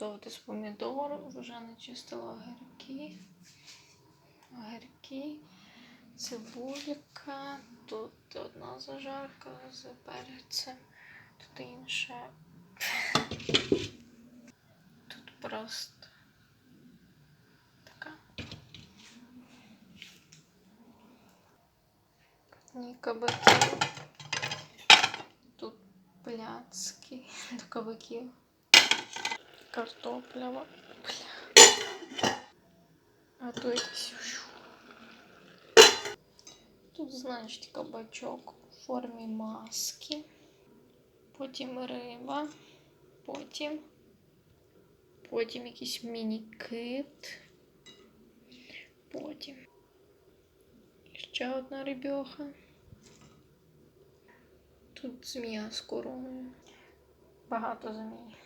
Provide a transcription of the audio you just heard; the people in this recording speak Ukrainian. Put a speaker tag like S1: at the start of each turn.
S1: готувати з помідору. Вже не чистила огірки. Огірки, цибулька. Тут одна зажарка з перцем, тут інша. Тут просто така. Ні кабаки. Тут пляцки до кабаків. Картоплява. Якийсь. Тут, значить, кабачок у формі маски. Потім риба. Потім. Потім якийсь міні-кит. Потім. Ще одна рибьоха. Тут змія з короною. Багато змій.